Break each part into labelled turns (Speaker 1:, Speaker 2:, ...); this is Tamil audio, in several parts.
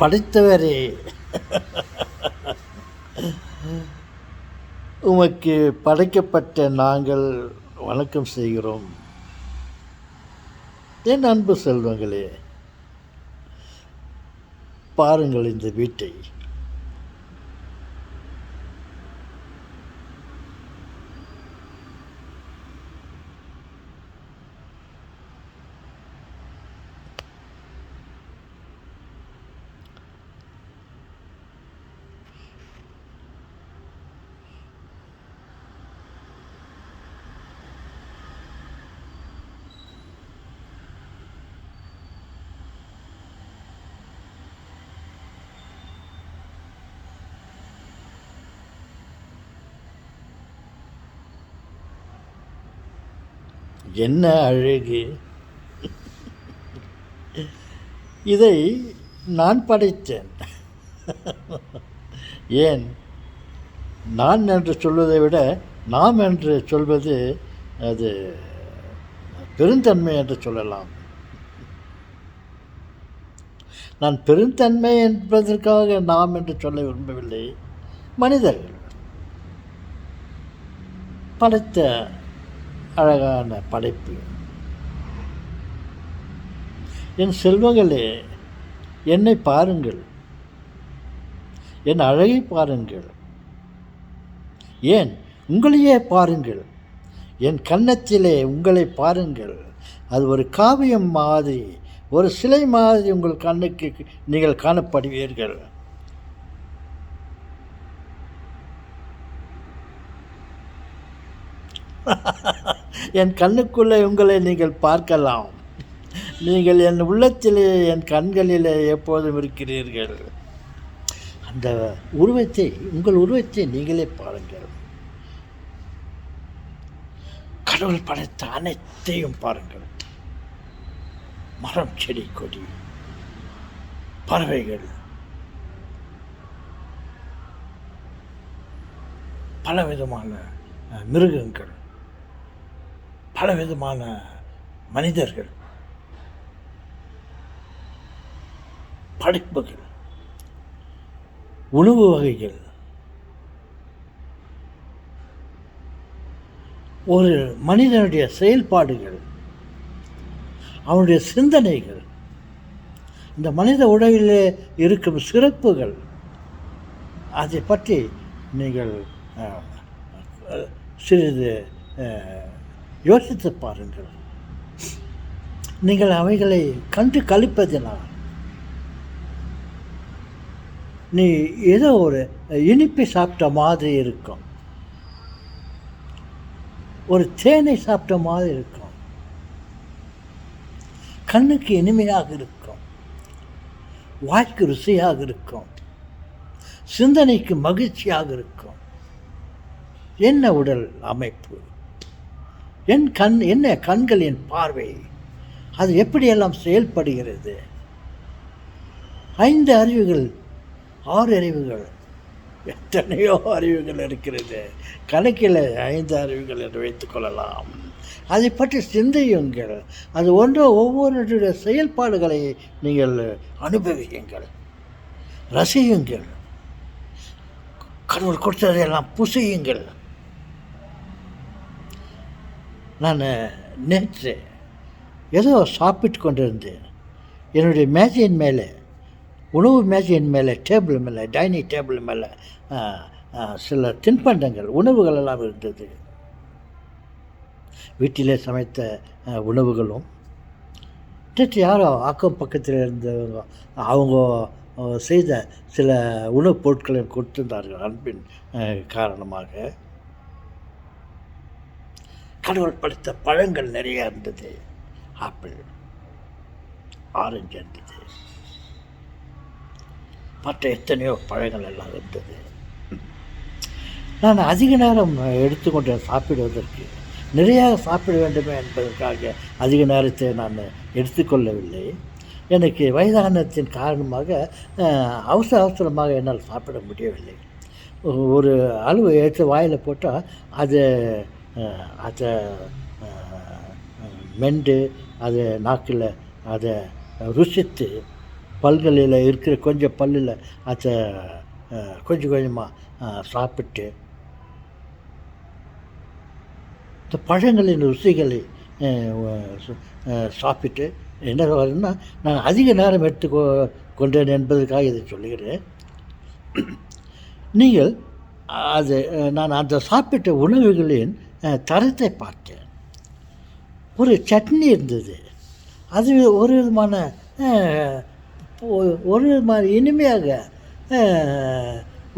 Speaker 1: படைத்தவரே. உமக்கு படைக்கப்பட்ட நாங்கள் வணக்கம் செய்கிறோம். என் அன்பு செல்வங்களே பாருங்கள் இந்த வீட்டை. என்ன அழகு? இதை நான் படைத்தேன். ஏன்? நான் என்று சொல்வதை விட நாம் என்று சொல்வது அது பெருந்தன்மை என்று சொல்லலாம். நான் பெருந்தன்மை என்பதற்காக நாம் என்று சொல்ல விரும்பவில்லை. மனிதர்கள் படைத்த அழகான படைப்பு. என் செல்வங்களே என்னை பாருங்கள். என் அழகை பாருங்கள். ஏன்? உங்களையே பாருங்கள். என் கன்னத்திலே உங்களை பாருங்கள். அது ஒரு காவியம் மாதிரி ஒரு சிலை மாதிரி உங்கள் கண்ணுக்கு நீங்கள் காணப்படுவீர்கள். என் கண்ணுக்குள்ளே உங்களை நீங்கள் பார்க்கலாம். நீங்கள் என் உள்ளத்திலே என் கண்களிலே எப்போதும் இருக்கிறீர்கள். அந்த உருவத்தை உங்கள் உருவத்தை நீங்களே பாருங்கள். கடவுள் படைத்த அனைத்தையும் பாருங்கள். மரம் செடி கொடி பறவைகள் பலவிதமான மிருகங்கள். பலவிதமான மனிதர்கள் படைப்புகள் உணவு வகைகள் ஒரு மனிதனுடைய செயல்பாடுகள் அவனுடைய சிந்தனைகள் இந்த மனித உடலிலே இருக்கும் சிறப்புகள் அதை பற்றி நீங்கள் சிறிது யோசித்து பாருங்கள். நீங்கள் அவைகளை கண்டு கழிப்பதினால் நீ ஏதோ ஒரு இனிப்பை சாப்பிட்ட மாதிரி இருக்கும். ஒரு தேனை சாப்பிட்ட மாதிரி இருக்கும். கண்ணுக்கு இனிமையாக இருக்கும். வாய்க்கு ருசியாக இருக்கும். சிந்தனைக்கு மகிழ்ச்சியாக இருக்கும். என்ன உடல் அமைப்பு? என் கண் என்ன கண்களின் பார்வை? அது எப்படியெல்லாம் செயல்படுகிறது? ஐந்து அறிவுகள் ஆறு அறிவுகள். எத்தனையோ அறிவுகள் இருக்கிறது. கணக்கில் ஐந்து அறிவுகள் என்று வைத்துக்கொள்ளலாம் அதை பற்றி சிந்தியுங்கள். அது ஒன்றோ ஒவ்வொருடைய செயல்பாடுகளை நீங்கள் அனுபவியுங்கள். ரசியுங்கள். கடவுள் கொடுத்ததையெல்லாம் புசியுங்கள். நான் நேற்று ஏதோ சாப்பிட்டு கொண்டிருந்தேன். என்னுடைய மேஜையின் மேலே உணவு மேஜையின் மேலே டேபிள் மேலே டைனிங் டேபிள் மேலே சில தின்பண்டங்கள் உணவுகள் எல்லாம் இருந்தது. வீட்டிலே சமைத்த உணவுகளும் நேற்று யாரோ அக்கம் பக்கத்தில் இருந்தவங்க அவங்க செய்த சில உணவுப் பொருட்களை கொடுத்திருந்தார்கள் அன்பின் காரணமாக. கடவுள் படுத்த பழங்கள் நிறைய இருந்தது. ஆப்பிள் ஆரஞ்சு இருந்தது. மற்ற எத்தனையோ பழங்கள் எல்லாம் இருந்தது. நான் அதிக நேரம் எடுத்துக்கொண்டு சாப்பிடுவதற்கு நிறைய சாப்பிட வேண்டுமே என்பதற்காக அதிக நேரத்தை நான் எடுத்துக்கொள்ளவில்லை எனக்கு வயதானத்தின் காரணமாக அவசர அவசரமாக என்னால் சாப்பிட முடியவில்லை. ஒரு அளவு எடுத்து வாயில் போட்டால் அது அதை மெண்டு அதை நாக்கில் அதை ருசித்து பல்களில் இருக்கிற கொஞ்சம் பல்லில் அதை கொஞ்சம் கொஞ்சமாக சாப்பிட்டு இந்த பழங்களின் ருசிகளை சாப்பிட்டு என்ன வருதுன்னா நான் அதிக நேரம் எடுத்துக்கொ கொண்டேன் என்பதற்காக இதை சொல்லுகிறேன். நீங்கள் அது நான் அந்த சாப்பிட்ட உணவுகளின் தரத்தை பார்த்தேன். ஒரு சட்னி இருந்தது. அது ஒரு விதமான ஒரு விதமான இனிமையாக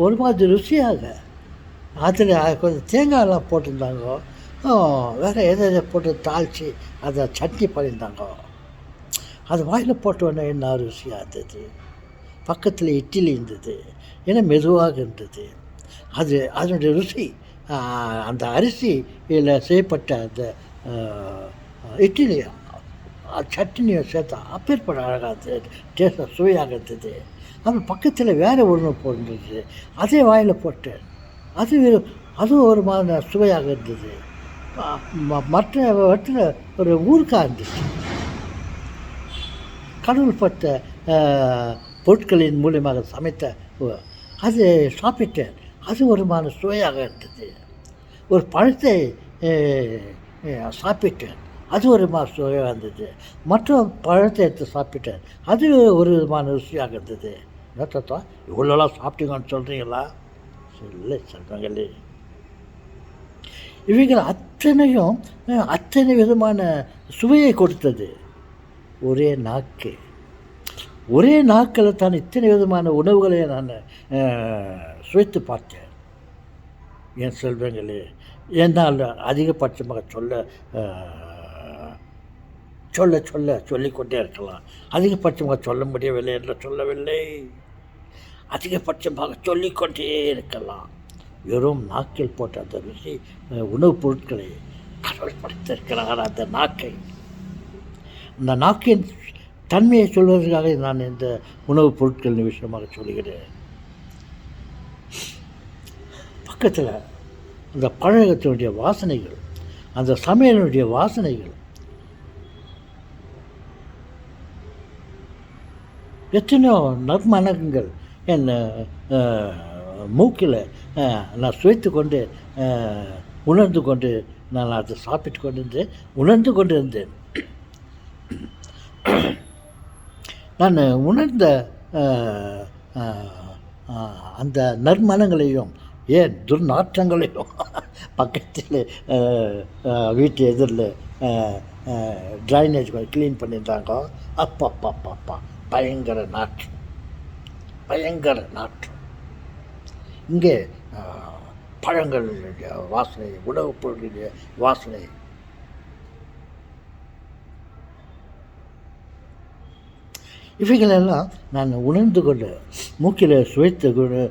Speaker 1: ஒரு மாதிரி ருசியாக. அதில் கொஞ்சம் தேங்காயெல்லாம் போட்டிருந்தாங்க. வேறு எதை எதை போட்டு தாளித்து அதை சட்னி பண்ணியிருந்தாங்க. அது வாயில் போட்டோன்னே என்ன ருசியாக இருந்தது? பக்கத்தில் இட்லி இருந்தது. ஏன்னா மெதுவாக இருந்தது. அது அதனுடைய ருசி அந்த அரிசியில் செய்யப்பட்ட அந்த இட்லி சட்னியை சேர்த்தா அப்பேற்பட அழகாக இருந்தது டேஸ்ட்டாக சுவையாக இருந்தது. அப்புறம் பக்கத்தில் வேறு ஒன்று போட்டிருந்தது. அதே வாயில் போட்டேன். அது அதுவும் ஒரு மாதிரி சுவையாக இருந்தது. ம- மற்ற இடத்துல ஒரு ஊருக்காக இருந்துச்சு. கடவுள் பட்ட பொருட்களின் மூலியமாக சமைத்த அது சாப்பிட்டேன். அது ஒரு சுவையாக இருந்தது. ஒரு பழத்தை சாப்பிட்டேன். அது ஒரு மாதிரி சுவையாக இருந்தது. மற்றும் பழத்தை எடுத்து சாப்பிட்டேன். அது ஒரு விதமான ருசியாக இருந்தது. என்னத்தா இவ்வளோலாம் சாப்பிட்டீங்கன்னு சொல்கிறீங்களா இல்லை சொல்கிறாங்களே இவைகள் அத்தனையும் அத்தனை விதமான சுவையை கொடுத்தது. ஒரே நாக்கு. ஒரே நாக்கில் தான் இத்தனை விதமான உணவுகளை நான் சுவைத்து பார்த்தேன். என் செல்வங்களே என்னால் அதிகபட்சமாக சொல்ல சொல்ல சொல்ல சொல்லிக்கொண்டே இருக்கலாம். அதிகபட்சமாக சொல்ல முடியவில்லை என்று சொல்லவில்லை. அதிகபட்சமாக சொல்லிக்கொண்டே இருக்கலாம். வெறும் நாக்கில் போட்ட அந்த ருசி உணவுப் பொருட்களை கடவுள் படைத்திருக்கிறார் அந்த நாக்கை. அந்த நாக்கின் தன்மையை சொல்வதற்காக நான் இந்த உணவுப் பொருட்கள் விஷயமாக சொல்கிறேன் பக்கத்தில் அந்த பழகத்தினுடைய வாசனைகள் அந்த சமையலினுடைய வாசனைகள் எத்தனையோ நற்மணங்கள் என் மூக்கில் நான் சுவைத்து கொண்டு உணர்ந்து கொண்டு நான் அதை சாப்பிட்டு கொண்டிருந்தேன் உணர்ந்து கொண்டு இருந்தேன் நான் உணர்ந்த அந்த நற்மனங்களையும் ஏன் துர்நாற்றங்களையும் பக்கத்தில் வீட்டு எதிரில் ட்ரைனேஜ் க்ளீன் பண்ணியிருந்தாங்க. அப்பப்பப்பப்பா பயங்கர நாற்றம். பயங்கர நாற்றம். இங்கே பழங்களுடைய வாசனை உணவுப் பொருளுடைய வாசனை இவைகளெல்லாம் நான் உணர்ந்து கொண்டு மூக்கில் சுவைத்து கொண்டு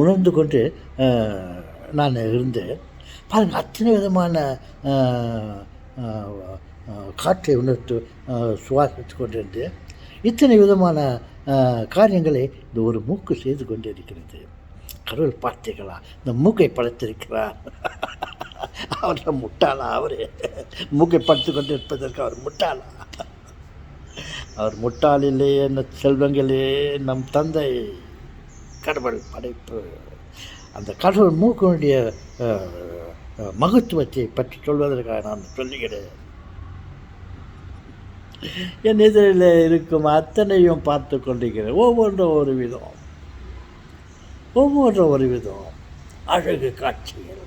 Speaker 1: உணர்ந்து கொண்டு நான் இருந்தேன். பாருங்கள் அத்தனை விதமான காற்றை உணர்த்து சுவாசித்து கொண்டிருந்து இத்தனை விதமான காரியங்களை இந்த ஒரு மூக்கு செய்து கொண்டிருக்கிறது. கடவுள் பார்த்தீர்களா இந்த மூக்கை படைத்திருக்கிறார். அவர் முட்டாளா அவர்? மூக்கை படுத்து கொண்டு இருப்பதற்கு அவர் முட்டாளா? அவர் முட்டாளிலே என்ன செல்வங்களே நம் தந்தை. கடவுள் படைப்பு. அந்த கடவுள் மூக்கனுடைய மகத்துவத்தை பற்றி சொல்வதற்காக நான் சொல்லுகிறேன். என் எதிரில் இருக்கும் அத்தனையும் பார்த்து கொண்டிருக்கிறேன். ஒவ்வொன்றும் ஒரு விதம். ஒவ்வொன்றும் ஒரு விதம். அழகு காட்சிகள்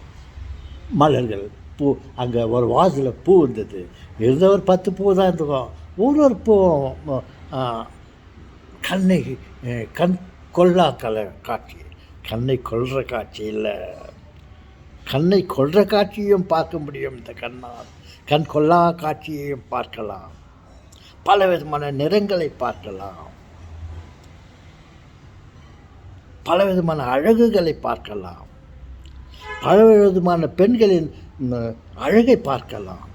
Speaker 1: மலர்கள் பூ அங்கே ஒரு வாசலில் பூ இருந்தது. இருந்த ஒரு பத்து பூ தான் இருக்கும். ஒரு ஒரு கண்ணை கண் கொல்லா கலை காட்சி கண்ணை கொள்கிற காட்சி இல்லை. கண்ணை கொள்கிற காட்சியும் பார்க்க முடியும் இந்த கண்ணால். கண் கொல்லா காட்சியையும் பார்க்கலாம். பல விதமான நிறங்களை பார்க்கலாம். பல விதமான அழகுகளை பார்க்கலாம். பல விதமான பெண்களின் அழகை பார்க்கலாம்.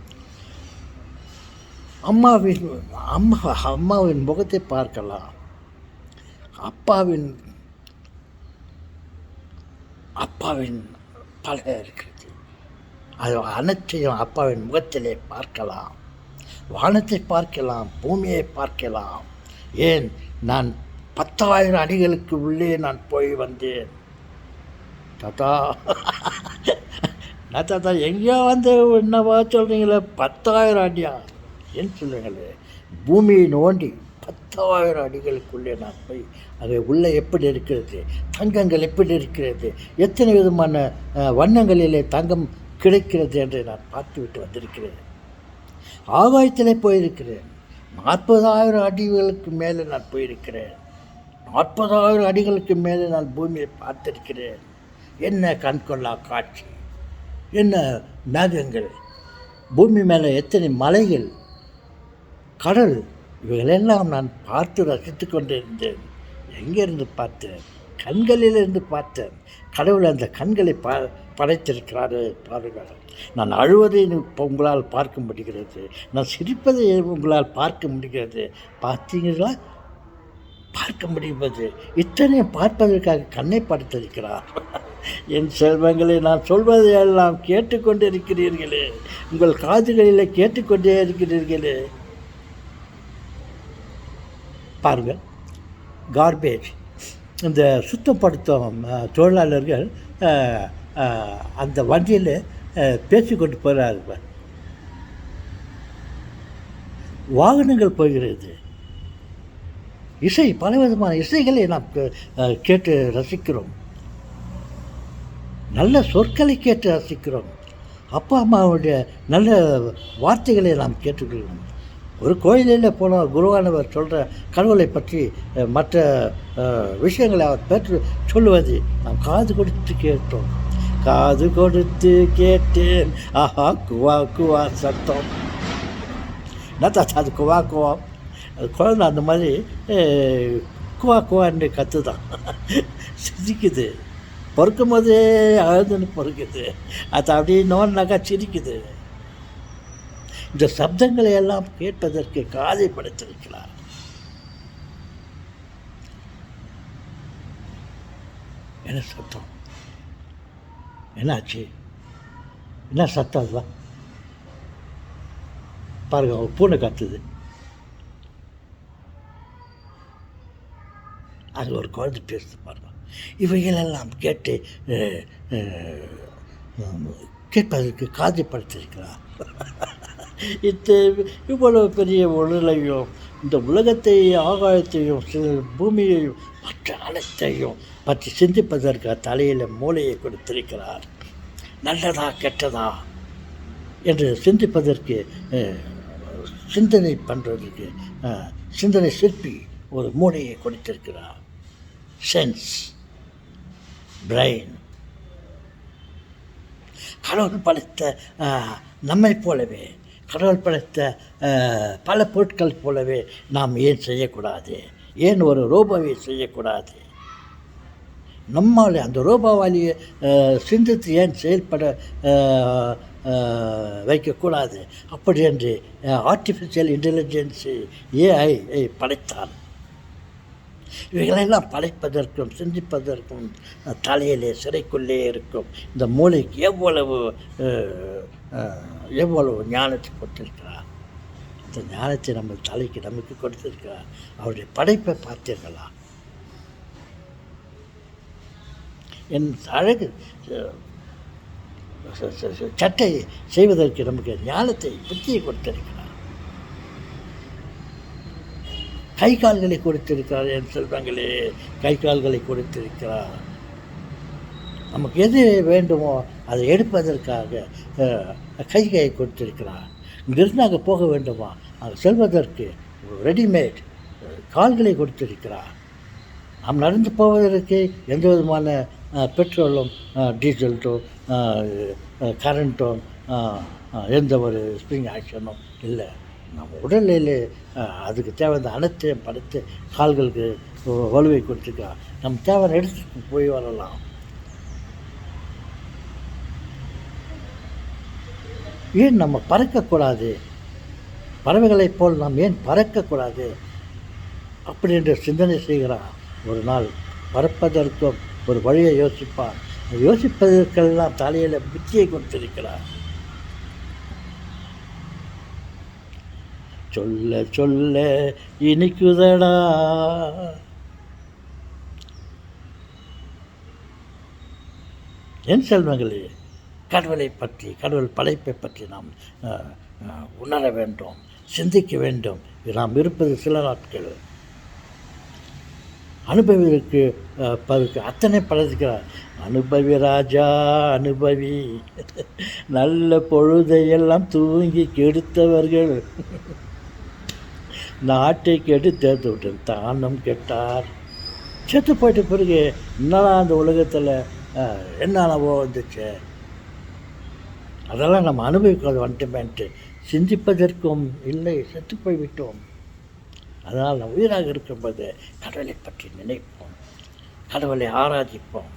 Speaker 1: அம்மாவின் அம்மா அம்மாவின் முகத்தை பார்க்கலாம். அப்பாவின் அப்பாவின் பல இருக்கிறது. அது அனைத்தையும் அப்பாவின் முகத்திலே பார்க்கலாம். வானத்தை பார்க்கலாம் பூமியை பார்க்கலாம். ஏன்? நான் பத்தாயிரம் அடிகளுக்கு உள்ளே நான் போய் வந்தேன். தாத்தா நான் தாத்தா எங்கேயோ வந்து என்னவா சொல்கிறீங்களே பத்தாயிரம் அடியா? ஏன் சொல்லுங்களே பூமியை நோண்டி பத்தாயிரம் அடிகளுக்குள்ளே நான் போய் அது உள்ளே எப்படி இருக்கிறது தங்கங்கள் எப்படி இருக்கிறது எத்தனை விதமான வண்ணங்களிலே தங்கம் கிடைக்கிறது என்று நான் பார்த்துவிட்டு வந்திருக்கிறேன். ஆகாயத்திலே போயிருக்கிறேன். நாற்பதாயிரம் அடிகளுக்கு மேலே நான் போயிருக்கிறேன். நாற்பதாயிரம் அடிகளுக்கு மேலே நான் பூமியை பார்த்திருக்கிறேன். என்ன கண்கொள்ளா காட்சி என்ன மேகங்கள் பூமி மேலே எத்தனை மலைகள் கடல் இவைகளெல்லாம் நான் பார்த்து ரசித்து கொண்டிருந்தேன். எங்கேருந்து பார்த்தேன்? கண்களிலிருந்து பார்த்தேன். கடவுள் அந்த கண்களை பா படைத்திருக்கிறாரு பாருங்கள். நான் அழுவதை இப்போ உங்களால் பார்க்க முடிகிறது. நான் சிரிப்பதை உங்களால் பார்க்க முடிகிறது. பார்த்தீங்களா பார்க்க முடிவது. இத்தனை பார்ப்பதற்காக கண்ணை படுத்திருக்கிறார். என் செல்வங்களை நான் சொல்வதை எல்லாம் கேட்டுக்கொண்டிருக்கிறீர்களே. உங்கள் காதுகளில் கேட்டுக்கொண்டே இருக்கிறீர்களே. பாருங்கள். கார்பேஜ் இந்த சுத்தப்படுத்தும் தொழிலாளர்கள் அந்த வண்டியில் பேசிக்கொண்டு போகிறார்கள் வாகனங்கள் போகிறது. இசை பலவிதமான இசைகளை நாம் கே- கேட்டு ரசிக்கிறோம். நல்ல சொற்களை கேட்டு ரசிக்கிறோம். அப்பா அம்மாவுடைய நல்ல வார்த்தைகளை நாம் கேட்டுக்கொள்கிறோம். ஒரு கோயிலில் போனால் குருவானவர் சொல்கிற கடவுளை பற்றி மற்ற விஷயங்களை அவர் பெற்று சொல்லுவது நாம் காது கொடுத்து கேட்டோம். காது கொடுத்து கேட்டேன். ஆஹா குவா குவா சத்தம். நத்தா அது குவா குவா? குழந்தை அந்த மாதிரி குவா குவான்னு கற்று தான் சிரிக்குது. பொறுக்கும் போதே அழுதுன்னு பொறுக்குது. அது அப்படியே நோன்னாக்கா சிரிக்குது. இந்த சப்தங்களை எல்லாம் கேட்பதற்கு காதை படைத்திருக்கிறார். என்ன சத்தம்? என்னாச்சு? என்ன சத்தம் அதுதான் பாருங்க ஒரு பூனை கத்துது. அது ஒரு குழந்தை பேசுது பாருங்க. இவைகளெல்லாம் கேட்டு கேட்பதற்கு காதை படுத்திருக்கிறார் இவ்வளவு பெரிய உடலையும் இந்த உலகத்தையும் ஆகாயத்தையும் பூமியையும் மற்ற அனைத்தையும் பற்றி சிந்திப்பதற்கு தலையில் மூளையை கொடுத்திருக்கிறார். நல்லதா கெட்டதா என்று சிந்திப்பதற்கு சிந்தனை பண்ணுறதுக்கு சிந்தனை சிற்பி ஒரு மூளையை கொடுத்திருக்கிறார். சென்ஸ் பிரெயின் கடவுள் படைத்த நம்மை போலவே கடவுள் படைத்த பல பொருட்கள் போலவே நாம் ஏன் செய்யக்கூடாது? ஏன் ஒரு ரோபோவை செய்யக்கூடாது? நம்மளை அந்த ரோபோவாலியை சிந்தித்து ஏன் செயல்பட வைக்கக்கூடாது? அப்படி என்று ஆர்டிஃபிஷியல் இன்டெலிஜென்ஸு ஏஐ படைத்தான். இவைகளெல்லாம் படைப்பதற்கும் சிந்திப்பதற்கும் தலையிலே சிறைக்குள்ளே இருக்கும். இந்த மூளைக்கு எவ்வளவு எவ்வளவு ஞானத்தை கொடுத்திருக்கிறார்? இந்த ஞானத்தை நம்ம தலைக்கு நமக்கு கொடுத்திருக்கிறார். அவருடைய படைப்பை பார்த்தீர்களா? என் அழகு சட்டை செய்வதற்கு நமக்கு ஞானத்தை புத்தியை கொடுத்திருக்கிறார். கை கால்களை கொடுத்திருக்கிறார் என் செல்வங்களே கை கால்களை கொடுத்திருக்கிறார். நமக்கு எது வேண்டுமோ அதை எடுப்பதற்காக அஹ், கைகையை கொடுத்திருக்கிறார். இங்கிருந்து அங்கே போக வேண்டுமா? அங்கே செல்வதற்கு ரெடிமேட் கால்களை கொடுத்திருக்கிறார். நாம் நடந்து போவதற்கு எந்த விதமான பெட்ரோலும் அஹ், டீசல்ட்டும் கரண்ட்டும் எந்த ஒரு ஸ்ப்ரிங் ஆக்ஷனும் இல்லை. நம்ம உடலில் அதுக்கு தேவையான அனைத்தையும் படுத்து கால்களுக்கு வலுவை கொடுத்துருக்கா. நம்ம தேவை இடத்துக்கு போய் வரலாம். ஏன் நம்ம பறக்கக்கூடாது? பறவைகளைப் போல் நாம் ஏன் பறக்கக்கூடாது? அப்படி என்று சிந்தனை செய்கிறான். ஒரு நாள் பறப்பதற்கும் ஒரு வழியை யோசிப்பான். யோசிப்பதற்கெல்லாம் தலையில் புத்தியை கொடுத்திருக்கிறார் சொல்ல சொல்ல இனிக்குதடா. என் செல்வங்களே கடவுளை பற்றி கடவுள் படைப்பை பற்றி நாம் உணர வேண்டும் சிந்திக்க வேண்டும். நாம் இருப்பது சில நாட்கள். அனுபவிக்கு அஹ், பருக்கு அத்தனை பழகிறார் அனுபவி ராஜா அனுபவி. நல்ல பொழுதையெல்லாம் தூங்கி கெடுத்தவர்கள். நாட்டை விட்டேன். தானம் கெட்டார். செத்து போயிட்ட பிறகு என்னடா அந்த உலகத்தில் என்னென்னவோ வந்துச்சு? அதெல்லாம் நம்ம அனுபவிக்கிறது வந்துட்டோமேன்ட்டு சிந்திப்பதற்கும் இல்லை செத்து போய்விட்டோம். அதனால் நான் உயிராக இருக்கும்போது கடவுளை பற்றி நினைப்போம். கடவுளை ஆராதிப்போம்.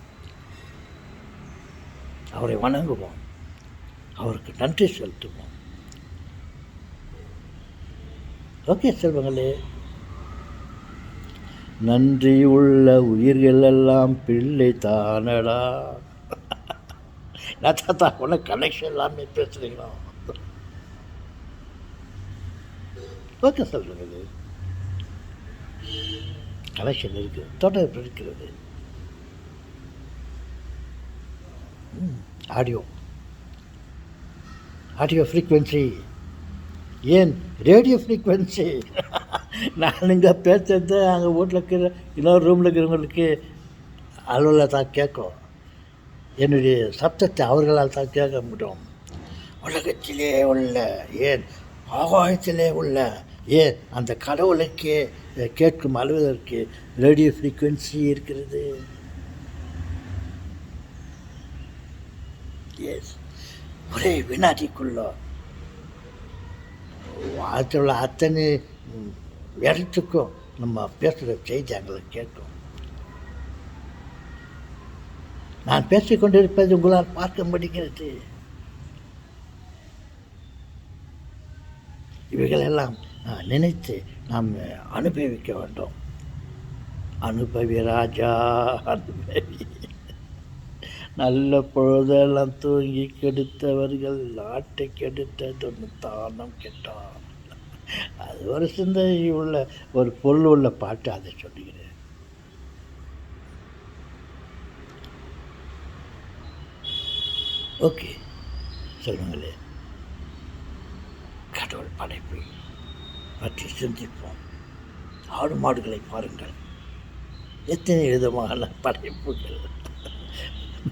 Speaker 1: அவரை வணங்குவோம். அவருக்கு நன்றி செலுத்துவோம். ஓகே செல்வங்களே. நன்றி உள்ள உயிர்கள் எல்லாம் பிள்ளை தானடா. நான் தாத்தா உனக்கு கனெக்ஷன் எல்லாமே பேசுகிறீங்களா ஓகே சொல்லுங்கள் கனெக்ஷன் இருக்குது தொடர்பு இருக்கிறது. ஆடியோ. ஆடியோ ஃப்ரீக்வன்சி ஏன் ரேடியோ ஃப்ரீக்வன்சி? நான் இங்கே பேசுறது அங்கே வீட்டில் இருக்கிற இன்னொரு ரூமில் இருக்கிறவங்களுக்கு அளவில் தான் கேட்கும். என்னுடைய சப்தத்தை அவர்களால் தான் கேட்க முடியும். உலகத்திலே உள்ள ஏன் ஆகாயத்திலே உள்ள ஏன் அந்த கடவுளுக்கே கேட்கும் அளவதற்கு ரேடியோ ஃப்ரீக்வன்சி இருக்கிறது? எஸ் ஒரே வினாடிக்குள்ள வாழ்க்கையில் உள்ள அத்தனை இடத்துக்கும் நம்ம பேசுகிற செய்தி எங்களுக்கு கேட்கும் நான் பேசிக்கொண்டிருப்பது உங்களால் பார்க்க முடிகிறது. இவைகளெல்லாம் நினைத்து நாம் அனுபவிக்க வேண்டும். அனுபவி ராஜா அனுபவி. நல்ல பொழுதெல்லாம் தூங்கி கெடுத்தவர்கள் நாட்டை கெடுத்தது தானம் கெட்டான். அது ஒரு சிந்தனை உள்ள ஒரு பொருள் உள்ள பாட்டு அதை சொல்லுகிறேன். ஓகே சொல்லுங்களே கடவுள் படைப்பு பற்றி சிந்திப்போம். ஆடு மாடுகளை பாருங்கள். எத்தனை விதமான படைப்புகள்?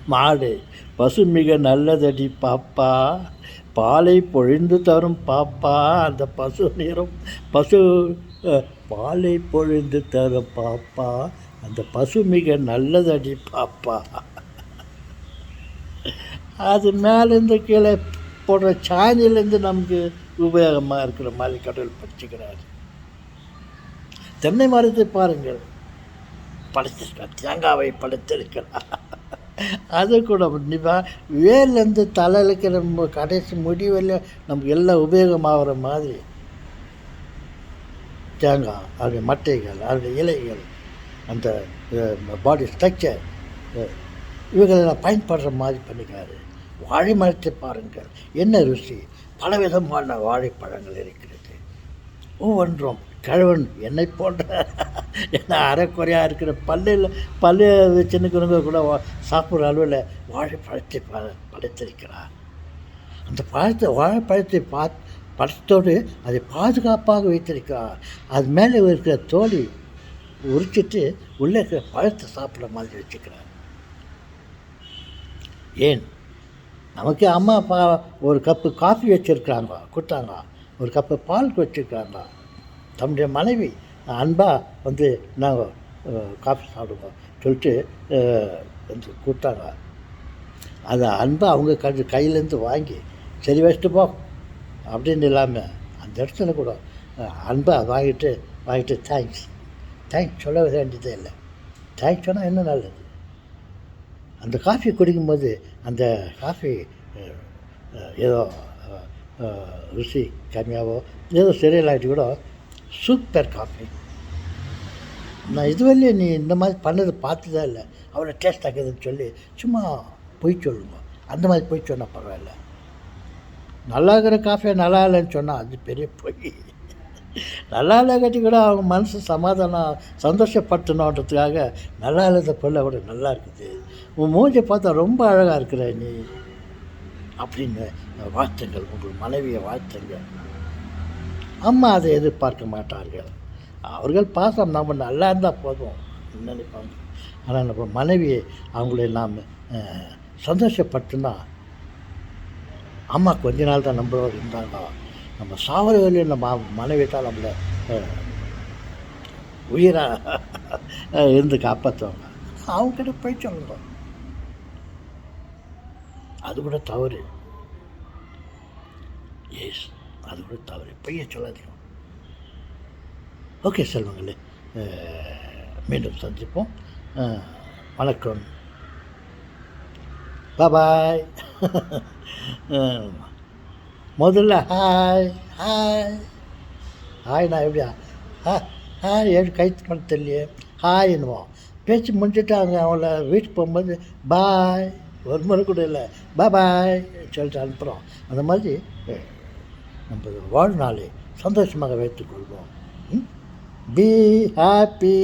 Speaker 1: மாடு. பசு மிக நல்லதடி பாப்பா. பாலை பொழிந்து தரும் பாப்பா. அந்த பசு நிறம் பசு பாலை பொழிந்து தரும் பாப்பா. அந்த பசு மிக நல்லதடி பாப்பா. அது மேலேருந்து கீழே போடுற சாணியிலேருந்து நமக்கு உபயோகமாக இருக்கிற மாதிரி கடவுள் படிச்சுக்கிறார். தென்னை மரத்தை பாருங்கள். படைத்திருக்கிறார் தேங்காவை படைத்திருக்கிறார். அது கூட கண்டிப்பாக வேர்லேருந்து தலை இருக்கிற கடைசி முடிவில் நமக்கு எல்லாம் உபயோகமாகிற மாதிரி. தேங்காய் அதோடைய மட்டைகள் அதோடைய இலைகள் அந்த பாடி ஸ்ட்ரக்சர் இவைகளெல்லாம் பயன்படுற மாதிரி பண்ணிக்கிறாரு வாழை மரத்தை பாருங்கள் என்ன ருசி? பலவிதமான வாழைப்பழங்கள் இருக்கிறது. ஒவ்வொன்றும் கழவன் என்னை போன்ற ஏன்னா அரைக்குறையாக இருக்கிற பல்லில் பல்லு வச்சுன்னுக்கிறவங்க கூட சாப்பிட்ற அளவில் வாழைப்பழத்தை ப படைத்திருக்கிறார் அந்த பழத்தை வாழைப்பழத்தை பா பழத்தோடு அதை பாதுகாப்பாக வைத்திருக்கிறார். அது மேலே இருக்கிற தோழி உரிச்சிட்டு உள்ளே இருக்கிற பழத்தை சாப்பிட்ற மாதிரி வச்சுக்கிறார். ஏன்? நமக்கு அம்மா அப்பா ஒரு கப்பு காஃபி வச்சுருக்கிறாங்க கொடுத்தாங்க ஒரு கப்பு பால் வச்சுருக்காங்க தம்முடைய மனைவி அன்பாக வந்து நாங்கள் காஃபி சாப்பிடுவோம். சொல்லிட்டு வந்து கொடுத்தாங்க அதை அன்பாக அவங்க கண்டு கையிலேருந்து வாங்கி சரி வச்சுட்டு போ அப்படின்னு இல்லாமல் அந்த இடத்துல கூட அன்பாக வாங்கிட்டு வாங்கிட்டு தேங்க்ஸ் தேங்க்ஸ் சொல்ல வேண்டியதே இல்லை. தேங்க்ஸ் சொன்னால் இன்னும் நல்லது? அந்த காஃபி குடிக்கும்போது அந்த காஃபி ஏதோ ருசி கம்மியாகவோ ஏதோ சரியில்லாட்டி கூட சூப்பர் காஃபி நான் இதுவரையிலே நீ இந்த மாதிரி பண்ணது பார்த்ததே இல்லை. அவ்வளோ டேஸ்ட் ஆகுதுன்னு சொல்லி சும்மா பொய் சொல்லுங்க. அந்த மாதிரி பொய் சொன்னால் பரவாயில்ல. நல்லா இருக்கிற காஃபியை நல்லா இல்லைன்னு சொன்னால் அது பெரிய பொய். நல்லா இல்லை கட்டி கூட அவங்க மனசு சமாதானம் சந்தோஷப்படுத்தணுன்றதுக்காக நல்லா இல்லாத பொருளை கூட நல்லா இருக்குது. உன் மூஞ்சி பார்த்தா ரொம்ப அழகாக இருக்கிற நீ. அப்படின்னு வாழ்த்துங்கள். உங்கள் மனைவியை வாழ்த்துங்க அம்மா அதை எதிர்பார்க்க மாட்டார்கள். அவர்கள் பாசம் நம்ம நல்லா இருந்தால் போதும் நினைப்பாங்க. ஆனால் நம்ம மனைவியை அவங்களை நாம் சந்தோஷப்பட்டுனா அம்மா கொஞ்ச நாள் தான் நம்மளோட இருந்தாங்க நம்ம சாவர வழியில் நம்ம மனைவி தான் நம்மளை உயிராக இருந்து காப்பாற்றுவாங்க அவங்ககிட்ட போய் சொல்லுங்க அது கூட தவறு. எஸ் அது கூட தவறு. பொய்ய சொல்லாதீங்க. ஓகே செல்வங்களே. மீண்டும் சந்திப்போம். வணக்கம். பாய் முதல்ல ஹாய் ஹாய். ஹாய் நான் எப்படியா? ஹா ஹாய் ஏழு கைத்து பண்ண தெரியலையே? ஹாய் என்னவோம் பேச்சு முடிச்சுட்டு அவங்கள வீட்டுக்கு போகும்போது பாய். ஒரு முறை கூட இல்லை. பா பாய் சொல்லிட்டு அனுப்புகிறோம் அந்த மாதிரி நம்ம வாழ்நாளை சந்தோஷமாக வைத்துக்கொள்வோம் பி ஹாப்பி